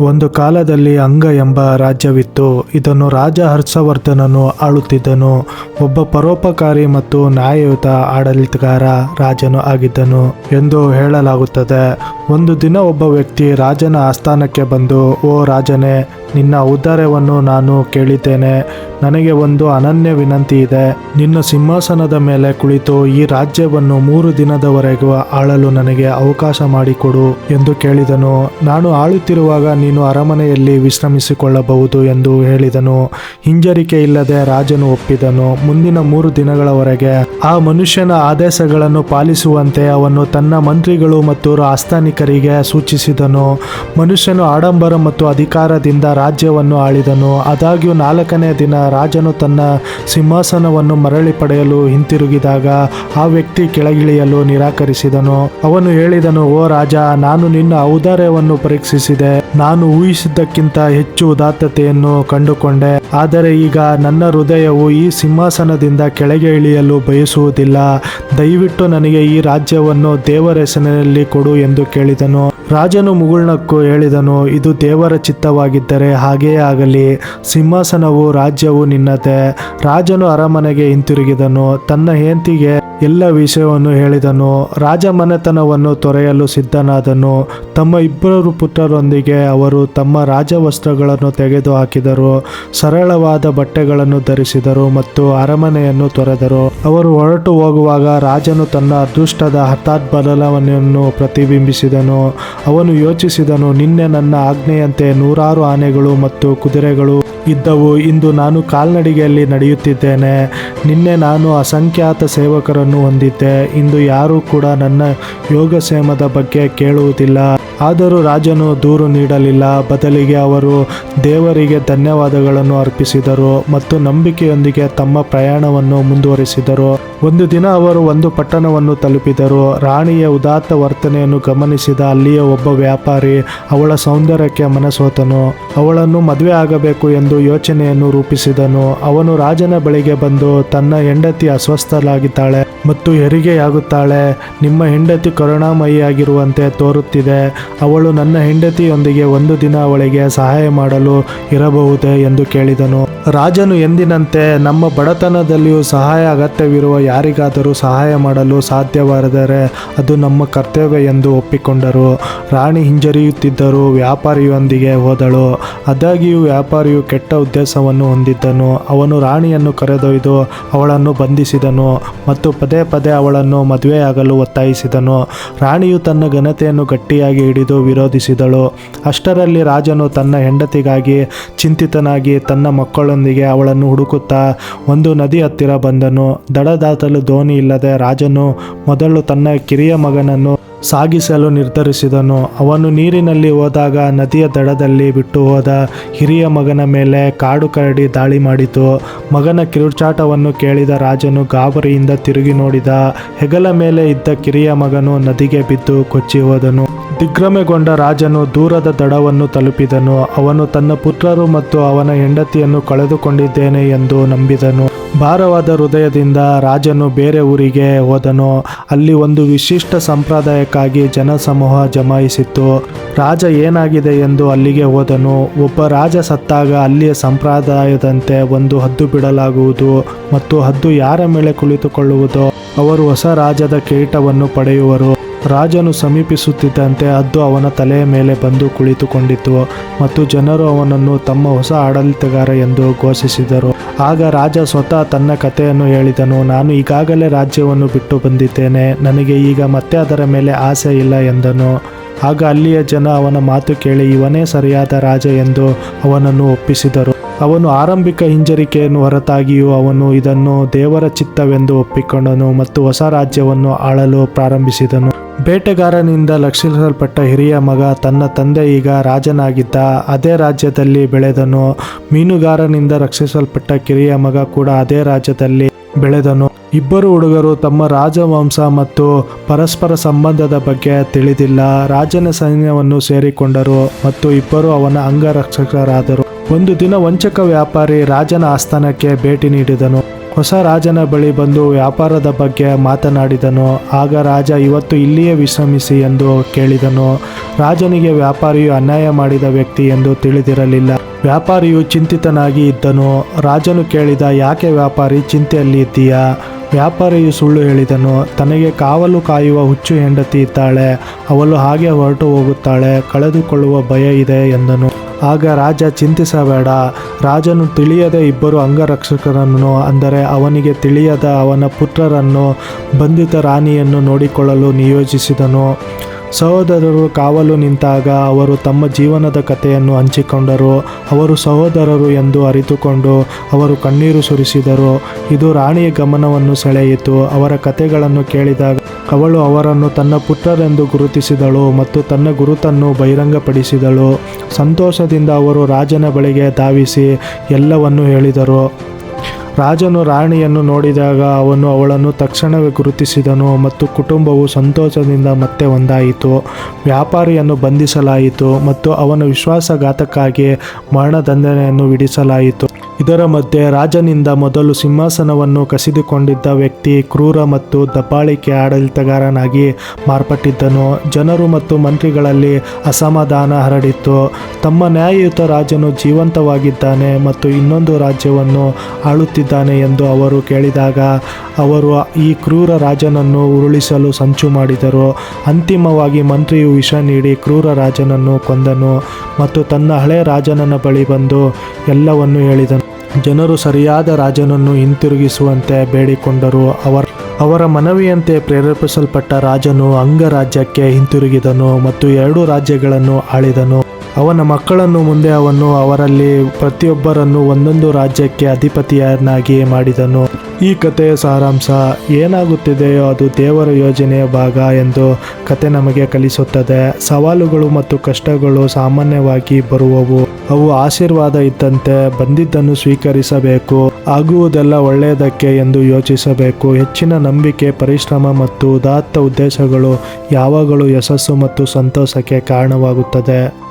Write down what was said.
ಒಂದು ಕಾಲದಲ್ಲಿ ಅಂಗ ಎಂಬ ರಾಜ್ಯವಿತ್ತು. ಇದನ್ನು ರಾಜ ಹರ್ಷವರ್ಧನನು ಆಳುತ್ತಿದ್ದನು. ಒಬ್ಬ ಪರೋಪಕಾರಿ ಮತ್ತು ನ್ಯಾಯಯುತ ಆಡಳಿತಗಾರ ರಾಜನು ಆಗಿದ್ದನು ಎಂದು ಹೇಳಲಾಗುತ್ತದೆ. ಒಂದು ದಿನ ಒಬ್ಬ ವ್ಯಕ್ತಿ ರಾಜನ ಆಸ್ಥಾನಕ್ಕೆ ಬಂದು, ಓ ರಾಜನೇ ನಿನ್ನ ಔದಾರ್ಯವನ್ನು ನಾನು ಕೇಳಿದ್ದೇನೆ. ನನಗೆ ಒಂದು ಅನನ್ಯ ವಿನಂತಿ ಇದೆ. ನಿನ್ನ ಸಿಂಹಾಸನದ ಮೇಲೆ ಕುಳಿತು ಈ ರಾಜ್ಯವನ್ನು ಮೂರು ದಿನದವರೆಗೂ ಆಳಲು ನನಗೆ ಅವಕಾಶ ಮಾಡಿಕೊಡು ಎಂದು ಕೇಳಿದನು. ನಾನು ಆಳುತ್ತಿರುವಾಗ ನೀನು ಅರಮನೆಯಲ್ಲಿ ವಿಶ್ರಮಿಸಿಕೊಳ್ಳಬಹುದು ಎಂದು ಹೇಳಿದನು. ಹಿಂಜರಿಕೆ ಇಲ್ಲದೆ ರಾಜನು ಒಪ್ಪಿದನು. ಮುಂದಿನ ಮೂರು ದಿನಗಳವರೆಗೆ ಆ ಮನುಷ್ಯನ ಆದೇಶಗಳನ್ನು ಪಾಲಿಸುವಂತೆ ಅವನು ತನ್ನ ಮಂತ್ರಿಗಳು ಮತ್ತು ಆಸ್ಥಾನಿಕರಿಗೆ ಸೂಚಿಸಿದನು. ಮನುಷ್ಯನು ಆಡಂಬರ ಮತ್ತು ಅಧಿಕಾರದಿಂದ ರಾಜ್ಯವನ್ನು ಆಳಿದನು. ಆದಾಗ್ಯೂ ನಾಲ್ಕನೇ ದಿನ ರಾಜನು ತನ್ನ ಸಿಂಹಾಸನವನ್ನು ಮರಳಿ ಪಡೆಯಲು ಹಿಂತಿರುಗಿದಾಗ ಆ ವ್ಯಕ್ತಿ ಕೆಳಗಿಳಿಯಲು ನಿರಾಕರಿಸಿದನು. ಅವನು ಹೇಳಿದನು, ಓ ರಾಜ, ನಾನು ನಿನ್ನ ಔದಾರ್ಯವನ್ನು ಪರೀಕ್ಷಿಸಿದೆ. ನಾನು ಊಹಿಸಿದ್ದಕ್ಕಿಂತ ಹೆಚ್ಚು ಉದಾತ್ತತೆಯನ್ನು ಕಂಡುಕೊಂಡೆ. ಆದರೆ ಈಗ ನನ್ನ ಹೃದಯವು ಈ ಸಿಂಹಾಸನದಿಂದ ಕೆಳಗೆ ಇಳಿಯಲು ಬಯಸುವುದಿಲ್ಲ. ದಯವಿಟ್ಟು ನನಗೆ ಈ ರಾಜ್ಯವನ್ನು ದೇವರ ಹೆಸರಿನಲ್ಲಿ ಕೊಡು ಎಂದು ಕೇಳಿದನು. ರಾಜನು ಮುಗುಳ್ನಕ್ಕೂ ಹೇಳಿದನು, ಇದು ದೇವರ ಚಿತ್ತವಾಗಿದ್ದರೆ ಹಾಗೆಯೇ ಆಗಲಿ. ಸಿಂಹಾಸನವು ರಾಜ್ಯವು ನಿನ್ನತೆ ರಾಜನು ಅರಮನೆಗೆ ಹಿಂತಿರುಗಿದನು, ತನ್ನ ಹೆಂತಿಗೆ ಎಲ್ಲ ವಿಷಯವನ್ನು ಹೇಳಿದನು. ರಾಜ ಮನೆತನವನ್ನು ತೊರೆಯಲು ಸಿದ್ಧನಾದನು. ತಮ್ಮ ಇಬ್ಬರು ಪುತ್ರರೊಂದಿಗೆ ಅವರು ತಮ್ಮ ರಾಜವಸ್ತ್ರಗಳನ್ನು ತೆಗೆದು ಹಾಕಿದರು, ಸರಳವಾದ ಬಟ್ಟೆಗಳನ್ನು ಧರಿಸಿದರು ಮತ್ತು ಅರಮನೆಯನ್ನು ತೊರೆದರು. ಅವರು ಹೊರಟು ಹೋಗುವಾಗ ರಾಜನು ತನ್ನ ಅದೃಷ್ಟದ ಹಠಾತ್ ಬದಲಾವಣೆಯನ್ನು ಪ್ರತಿಬಿಂಬಿಸಿದನು. ಅವನು ಯೋಚಿಸಿದನು, ನಿನ್ನೆ ನನ್ನ ಆಜ್ಞೆಯಂತೆ ನೂರಾರು ಆನೆಗಳು ಮತ್ತು ಕುದುರೆಗಳು ಇದ್ದವು, ಇಂದು ನಾನು ಕಾಲ್ನಡಿಗೆಯಲ್ಲಿ ನಡೆಯುತ್ತಿದ್ದೇನೆ. ನಿನ್ನೆ ನಾನು ಅಸಂಖ್ಯಾತ ಸೇವಕರನ್ನು ಹೊಂದಿದ್ದೆ, ಇಂದು ಯಾರೂ ಕೂಡ ನನ್ನ ಯೋಗಕ್ಷೇಮದ ಬಗ್ಗೆ ಕೇಳುವುದಿಲ್ಲ. ಆದರೂ ರಾಜನು ದೂರು ನೀಡಲಿಲ್ಲ. ಬದಲಿಗೆ ಅವರು ದೇವರಿಗೆ ಧನ್ಯವಾದಗಳನ್ನು ಅರ್ಪಿಸಿದರು ಮತ್ತು ನಂಬಿಕೆಯೊಂದಿಗೆ ತಮ್ಮ ಪ್ರಯಾಣವನ್ನು ಮುಂದುವರಿಸಿದರು. ಒಂದು ದಿನ ಅವರು ಒಂದು ಪಟ್ಟಣವನ್ನು ತಲುಪಿದರು. ರಾಣಿಯ ಉದಾತ್ತ ವರ್ತನೆಯನ್ನು ಗಮನಿಸಿದ ಅಲ್ಲಿಯ ಒಬ್ಬ ವ್ಯಾಪಾರಿ ಅವಳ ಸೌಂದರ್ಯಕ್ಕೆ ಮನಸೋತನು. ಅವಳನ್ನು ಮದುವೆ ಆಗಬೇಕು ಎಂದು ಯೋಚನೆಯನ್ನು ರೂಪಿಸಿದನು. ಅವನು ರಾಜನ ಬಳಿಗೆ ಬಂದು ತನ್ನ ಹೆಂಡತಿ ಅಸ್ವಸ್ಥಳಾಗಿದ್ದಾಳೆ. ಮತ್ತು ಹೆರಿಗೆಯಾಗುತ್ತಾಳೆ. ನಿಮ್ಮ ಹೆಂಡತಿ ಕರುಣಾಮಯಿಯಾಗಿರುವಂತೆ ತೋರುತ್ತಿದೆ. ಅವಳು ನನ್ನ ಹೆಂಡತಿಯೊಂದಿಗೆ ಒಂದು ದಿನ ಅವಳಿಗೆ ಸಹಾಯ ಮಾಡಲು ಇರಬಹುದೇ ಎಂದು ಕೇಳಿದನು. ರಾಜನು ಎಂದಿನಂತೆ, ನಮ್ಮ ಬಡತನದಲ್ಲಿಯೂ ಸಹಾಯ ಅಗತ್ಯವಿರುವ ಯಾರಿಗಾದರೂ ಸಹಾಯ ಮಾಡಲು ಸಾಧ್ಯವಾದರೆ ಅದು ನಮ್ಮ ಕರ್ತವ್ಯ ಎಂದು ಒಪ್ಪಿಕೊಂಡರು. ರಾಣಿ ಹಿಂಜರಿಯುತ್ತಿದ್ದರೂ ವ್ಯಾಪಾರಿಯೊಂದಿಗೆ ಹೋದಳು. ಆದಾಗ್ಯೂ ವ್ಯಾಪಾರಿಯು ಕೆಟ್ಟ ಉದ್ದೇಶವನ್ನು ಹೊಂದಿದ್ದನು. ಅವನು ರಾಣಿಯನ್ನು ಕರೆದೊಯ್ದು ಅವಳನ್ನು ಬಂಧಿಸಿದನು ಮತ್ತು ಪದೇ ಪದೇ ಪದೇ ಅವಳನ್ನು ಮದುವೆಯಾಗಲು ಒತ್ತಾಯಿಸಿದನು. ರಾಣಿಯು ತನ್ನ ಘನತೆಯನ್ನು ಗಟ್ಟಿಯಾಗಿ ಹಿಡಿದು ವಿರೋಧಿಸಿದಳು. ಅಷ್ಟರಲ್ಲಿ ರಾಜನು ತನ್ನ ಹೆಂಡತಿಗಾಗಿ ಚಿಂತಿತನಾಗಿ ತನ್ನ ಮಕ್ಕಳೊಂದಿಗೆ ಅವಳನ್ನು ಹುಡುಕುತ್ತಾ ಒಂದು ನದಿ ಹತ್ತಿರ ಬಂದನು. ದಡದಾತಲು ದೋಣಿ ಇಲ್ಲದೆ ರಾಜನು ಮೊದಲು ತನ್ನ ಕಿರಿಯ ಮಗನನ್ನು ಸಾಗಿಸಲು ನಿರ್ಧರಿಸಿದನು. ಅವನು ನೀರಿನಲ್ಲಿ ಹೋದಾಗ ನದಿಯ ದಡದಲ್ಲಿ ಬಿಟ್ಟು ಹೋದ ಹಿರಿಯ ಮಗನ ಮೇಲೆ ಕಾಡು ಕರಡಿ ದಾಳಿ ಮಾಡಿತು. ಮಗನ ಕಿರುಚಾಟವನ್ನು ಕೇಳಿದ ರಾಜನು ಗಾಬರಿಯಿಂದ ತಿರುಗಿ ನೋಡಿದ ಹೆಗಲ ಮೇಲೆ ಇದ್ದ ಕಿರಿಯ ಮಗನು ನದಿಗೆ ಬಿದ್ದು ಕೊಚ್ಚಿ ಹೋದನು. ದಿಗ್ಭ್ರಮೆಗೊಂಡ ರಾಜನು ದೂರದ ದಡವನ್ನು ತಲುಪಿದನು. ಅವನು ತನ್ನ ಪುತ್ರರು ಮತ್ತು ಅವನ ಹೆಂಡತಿಯನ್ನು ಕಳೆದುಕೊಂಡಿದ್ದೇನೆ ಎಂದು ನಂಬಿದನು. ಭಾರವಾದ ಹೃದಯದಿಂದ ರಾಜನು ಬೇರೆ ಊರಿಗೆ ಹೋದನು. ಅಲ್ಲಿ ಒಂದು ವಿಶಿಷ್ಟ ಸಂಪ್ರದಾಯಕ್ಕಾಗಿ ಜನಸಮೂಹ ಜಮಾಯಿಸಿತ್ತು. ರಾಜ ಏನಾಗಿದೆ ಎಂದು ಅಲ್ಲಿಗೆ ಹೋದನು. ಒಬ್ಬ ರಾಜ ಸತ್ತಾಗ ಅಲ್ಲಿಯ ಸಂಪ್ರದಾಯದಂತೆ ಒಂದು ಹದ್ದು ಬಿಡಲಾಗುವುದು ಮತ್ತು ಹದ್ದು ಯಾರ ಮೇಲೆ ಕುಳಿತುಕೊಳ್ಳುವುದೋ ಅವರು ಹೊಸ ರಾಜದ ಕಿರೀಟವನ್ನು ಪಡೆಯುವರು. ರಾಜನು ಸಮೀಪಿಸುತ್ತಿದ್ದಂತೆ ಅದು ಅವನ ತಲೆಯ ಮೇಲೆ ಬಂದು ಕುಳಿತುಕೊಂಡಿತು ಮತ್ತು ಜನರು ಅವನನ್ನು ತಮ್ಮ ಹೊಸ ಆಡಳಿತಗಾರ ಎಂದು ಘೋಷಿಸಿದರು. ಆಗ ರಾಜ ಸ್ವತಃ ತನ್ನ ಕಥೆಯನ್ನು ಹೇಳಿದನು, ನಾನು ಈಗಾಗಲೇ ರಾಜ್ಯವನ್ನು ಬಿಟ್ಟು ಬಂದಿದ್ದೇನೆ, ನನಗೆ ಈಗ ಮತ್ತೆ ಅದರ ಮೇಲೆ ಆಸೆ ಇಲ್ಲ ಎಂದನು. ಆಗ ಅಲ್ಲಿಯ ಜನ ಅವನ ಮಾತು ಕೇಳಿ, ಇವನೇ ಸರಿಯಾದ ರಾಜ ಎಂದು ಅವನನ್ನು ಒಪ್ಪಿಸಿದರು. ಅವನು ಆರಂಭಿಕ ಹಿಂಜರಿಕೆಯನ್ನು ಹೊರತಾಗಿಯೂ ಅವನು ಇದನ್ನು ದೇವರ ಚಿತ್ತವೆಂದು ಒಪ್ಪಿಕೊಂಡನು ಮತ್ತು ಹೊಸ ರಾಜ್ಯವನ್ನು ಆಳಲು ಪ್ರಾರಂಭಿಸಿದನು. ಬೇಟೆಗಾರನಿಂದ ಲಕ್ಷಿಸಲ್ಪಟ್ಟ ಹಿರಿಯ ಮಗ ತನ್ನ ತಂದೆ ಈಗ ರಾಜನಾಗಿದ್ದ ಅದೇ ರಾಜ್ಯದಲ್ಲಿ ಬೆಳೆದನು. ಮೀನುಗಾರನಿಂದ ರಕ್ಷಿಸಲ್ಪಟ್ಟ ಕಿರಿಯ ಮಗ ಕೂಡ ಅದೇ ರಾಜ್ಯದಲ್ಲಿ ಬೆಳೆದನು. ಇಬ್ಬರು ಹುಡುಗರು ತಮ್ಮ ರಾಜವಂಶ ಮತ್ತು ಪರಸ್ಪರ ಸಂಬಂಧದ ಬಗ್ಗೆ ತಿಳಿದಿಲ್ಲ. ರಾಜನ ಸೈನ್ಯವನ್ನು ಸೇರಿಕೊಂಡರು ಮತ್ತು ಇಬ್ಬರು ಅವನ ಅಂಗರಕ್ಷಕರಾದರು. ಒಂದು ದಿನ ವಂಚಕ ವ್ಯಾಪಾರಿ ರಾಜನ ಆಸ್ಥಾನಕ್ಕೆ ಭೇಟಿ ನೀಡಿದನು. ಹೊಸ ರಾಜನ ಬಳಿ ಬಂದು ವ್ಯಾಪಾರದ ಬಗ್ಗೆ ಮಾತನಾಡಿದನು. ಆಗ ರಾಜ, ಇವತ್ತು ಇಲ್ಲಿಯೇ ವಿಶ್ರಮಿಸಿ ಎಂದು ಕೇಳಿದನು. ರಾಜನಿಗೆ ವ್ಯಾಪಾರಿಯು ಅನ್ಯಾಯ ಮಾಡಿದ ವ್ಯಕ್ತಿ ಎಂದು ತಿಳಿದಿರಲಿಲ್ಲ. ವ್ಯಾಪಾರಿಯು ಚಿಂತಿತನಾಗಿ ಇದ್ದನು. ರಾಜನು ಕೇಳಿದ, ಯಾಕೆ ವ್ಯಾಪಾರಿ, ಚಿಂತೆಯಲ್ಲಿ ಇದ್ದೀಯಾ? ವ್ಯಾಪಾರಿಯು ಸುಳ್ಳು ಹೇಳಿದನು. ತನಗೆ ಕಾವಲು ಕಾಯುವ ಹುಚ್ಚು ಹೆಂಡತಿ ಇದ್ದಾಳೆ. ಅವಳು ಹಾಗೆ ಹೊರಟು ಹೋಗುತ್ತಾಳೆ. ಕಳೆದುಕೊಳ್ಳುವ ಭಯ ಇದೆ ಎಂದನು. ಆಗ ರಾಜ ಚಿಂತಿಸಬೇಡ. ರಾಜನು ತಿಳಿಯದ ಇಬ್ಬರು ಅಂಗರಕ್ಷಕರನ್ನು, ಅಂದರೆ ಅವನಿಗೆ ತಿಳಿಯದ ಅವನ ಪುತ್ರರನ್ನು, ಬಂಧಿತ ರಾಣಿಯನ್ನು ನೋಡಿಕೊಳ್ಳಲು ನಿಯೋಜಿಸಿದನು. ಸಹೋದರರು ಕಾವಲು ನಿಂತಾಗ ಅವರು ತಮ್ಮ ಜೀವನದ ಕಥೆಯನ್ನು ಹಂಚಿಕೊಂಡರು. ಅವರು ಸಹೋದರರು ಎಂದು ಅರಿತುಕೊಂಡು ಅವರು ಕಣ್ಣೀರು ಸುರಿಸಿದರು. ಇದು ರಾಣಿಯ ಗಮನವನ್ನು ಸೆಳೆಯಿತು. ಅವರ ಕಥೆಗಳನ್ನು ಕೇಳಿದಾಗ ಅವಳು ಅವರನ್ನು ತನ್ನ ಪುತ್ರರೆಂದು ಗುರುತಿಸಿದಳು ಮತ್ತು ತನ್ನ ಗುರುತನ್ನು ಬಹಿರಂಗಪಡಿಸಿದಳು. ಸಂತೋಷದಿಂದ ಅವರು ರಾಜನ ಬಳಿಗೆ ಧಾವಿಸಿ ಎಲ್ಲವನ್ನು ಹೇಳಿದರು. ರಾಜನು ರಾಣಿಯನ್ನು ನೋಡಿದಾಗ ಅವನು ಅವಳನ್ನು ತಕ್ಷಣವೇ ಗುರುತಿಸಿದನು ಮತ್ತು ಕುಟುಂಬವು ಸಂತೋಷದಿಂದ ಮತ್ತೆ ಒಂದಾಯಿತು. ವ್ಯಾಪಾರಿಯನ್ನು ಬಂಧಿಸಲಾಯಿತು ಮತ್ತು ಅವನ ವಿಶ್ವಾಸಘಾತಕ್ಕಾಗಿ ಮರಣದಂಡನೆಯನ್ನು ವಿಧಿಸಲಾಯಿತು. ಇದರ ಮಧ್ಯೆ ರಾಜನಿಂದ ಮೊದಲು ಸಿಂಹಾಸನವನ್ನು ಕಸಿದುಕೊಂಡಿದ್ದ ವ್ಯಕ್ತಿ ಕ್ರೂರ ಮತ್ತು ದಬ್ಬಾಳಿಕೆ ಆಡಳಿತಗಾರನಾಗಿ ಮಾರ್ಪಟ್ಟಿದ್ದನು. ಜನರು ಮತ್ತು ಮಂತ್ರಿಗಳಲ್ಲಿ ಅಸಮಾಧಾನ ಹರಡಿತ್ತು. ತಮ್ಮ ನ್ಯಾಯಯುತ ರಾಜನು ಜೀವಂತವಾಗಿದ್ದಾನೆ ಮತ್ತು ಇನ್ನೊಂದು ರಾಜ್ಯವನ್ನು ಆಳುತ್ತಿದ್ದಾನೆ ಎಂದು ಅವರು ಕೇಳಿದಾಗ, ಅವರು ಈ ಕ್ರೂರ ರಾಜನನ್ನು ಉರುಳಿಸಲು ಸಂಚು ಮಾಡಿದರು. ಅಂತಿಮವಾಗಿ ಮಂತ್ರಿಯು ವಿಷ ನೀಡಿ ಕ್ರೂರ ರಾಜನನ್ನು ಕೊಂದನು ಮತ್ತು ತನ್ನ ಹಳೆ ರಾಜನನ್ನ ಬಳಿ ಬಂದು ಎಲ್ಲವನ್ನು ಹೇಳಿದನು. ಜನರು ಸರಿಯಾದ ರಾಜನನ್ನು ಹಿಂತಿರುಗಿಸುವಂತೆ ಬೇಡಿಕೊಂಡರು. ಅವರ ಅವರ ಮನವಿಯಂತೆ ಪ್ರೇರೇಪಿಸಲ್ಪಟ್ಟ ರಾಜನು ಅಂಗರಾಜ್ಯಕ್ಕೆ ಹಿಂತಿರುಗಿದನು ಮತ್ತು ಎರಡು ರಾಜ್ಯಗಳನ್ನು ಆಳಿದನು. ಅವನ ಮಕ್ಕಳನ್ನು ಮುಂದೆ ಅವನು ಅವರಲ್ಲಿ ಪ್ರತಿಯೊಬ್ಬರನ್ನು ಒಂದೊಂದು ರಾಜ್ಯಕ್ಕೆ ಅಧಿಪತಿಯನ್ನಾಗಿ ಮಾಡಿದನು. ಈ ಕಥೆಯ ಸಾರಾಂಶ ಏನಾಗುತ್ತಿದೆಯೋ ಅದು ದೇವರ ಯೋಜನೆಯ ಭಾಗ ಎಂದು ಕತೆ ನಮಗೆ ಕಲಿಸುತ್ತದೆ. ಸವಾಲುಗಳು ಮತ್ತು ಕಷ್ಟಗಳು ಸಾಮಾನ್ಯವಾಗಿ ಬರುವವು. ಅವು ಆಶೀರ್ವಾದ ಇದ್ದಂತೆ ಬಂದಿದ್ದನ್ನು ಸ್ವೀಕರಿಸಬೇಕು. ಆಗುವುದೆಲ್ಲ ಒಳ್ಳೆಯದಕ್ಕೆ ಎಂದು ಯೋಚಿಸಬೇಕು. ಹೆಚ್ಚಿನ ನಂಬಿಕೆ, ಪರಿಶ್ರಮ ಮತ್ತು ಉದಾತ್ತ ಉದ್ದೇಶಗಳು ಯಾವಾಗಲೂ ಯಶಸ್ಸು ಮತ್ತು ಸಂತೋಷಕ್ಕೆ ಕಾರಣವಾಗುತ್ತದೆ.